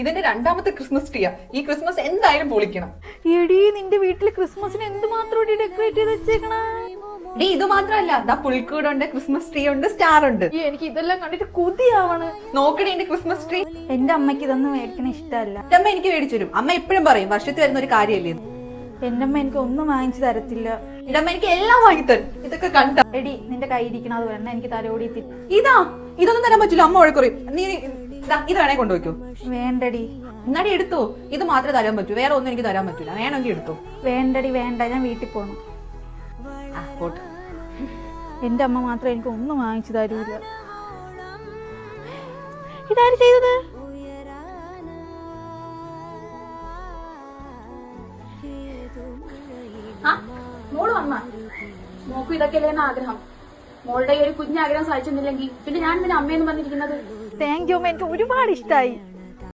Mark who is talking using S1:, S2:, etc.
S1: ഇതിന്റെ രണ്ടാമത്തെ ക്രിസ്മസ് ട്രീയാ ഈ ക്രിസ്മസ് എന്തായാലും പൊളിക്കണം.
S2: എടി നിന്റെ വീട്ടിൽ ക്രിസ്മസിന് എന്തുമാത്രം ഡെക്കറേറ്റ് ചെയ്ത് വെച്ചേക്കണ?
S1: ഡീ ഇത് മാത്രമല്ല ദാ പുൽക്കൂടുണ്ട് ക്രിസ്മസ് ട്രീ ഉണ്ട് സ്റ്റാർ ഉണ്ട്.
S2: ഈ എനിക്ക് ഇതെല്ലാം കണ്ടിട്ട് കൊതിയാവണ്.
S1: നോക്കണേ എന്റെ ക്രിസ്മസ് ട്രീ
S2: എന്റെ അമ്മയ്ക്ക് ഇതൊന്നും മേടിക്കണ ഇഷ്ടമല്ല.
S1: എന്റെ അമ്മ എനിക്ക് മേടിച്ചു തരും അമ്മ എപ്പോഴും പറയും വർഷത്തിൽ വരുന്ന ഒരു കാര്യമല്ലേ
S2: എന്റെ അമ്മ എനിക്ക് ഒന്നും വാങ്ങിച്ചു തരത്തില്ല.
S1: എന്റെ അമ്മ എനിക്ക് എല്ലാം വാങ്ങി തരും ഇതൊക്കെ കണ്ട.
S2: എടി നിന്റെ കൈ ഇരിക്കണത് വേണ്ട എനിക്ക് തലോടി
S1: ഇതാ ഇതൊന്നും തരാൻ പറ്റില്ല. അമ്മ വഴക്കുറയും നീ ഇതാ, ഇത് വേണേ കൊണ്ടുവയ്ക്കോ.
S2: വേണ്ടടി.
S1: എന്നാടി എടുത്തോ? ഇത് മാത്രമേ തരാൻ പറ്റൂ. വേറെ ഒന്നും എനിക്ക് തരാൻ പറ്റില്ല വേണമെങ്കിൽ എടുത്തോ.
S2: വേണ്ടടി വേണ്ട. ഞാൻ വീട്ടിൽ
S1: ആ പോട്ടെ.
S2: എന്റെ അമ്മ മാത്രമേ എനിക്ക് ഒന്നും വാങ്ങിച്ചു തരൂല. ഇതാര് ചെയ്തത്?
S3: മോൾ വന്ന? മോക്കും ഇതൊക്കെയല്ലേ ആഗ്രഹം. മോളുടെ ഈ ഒരു കുഞ്ഞാഗ്രഹം സാധിച്ചെന്നില്ലെങ്കിൽ പിന്നെ ഞാൻ പിന്നെ അമ്മയെന്ന് പറഞ്ഞിരിക്കുന്നത്?
S2: താങ്ക് യു എനിക്ക് ഒരുപാട് ഇഷ്ടമായി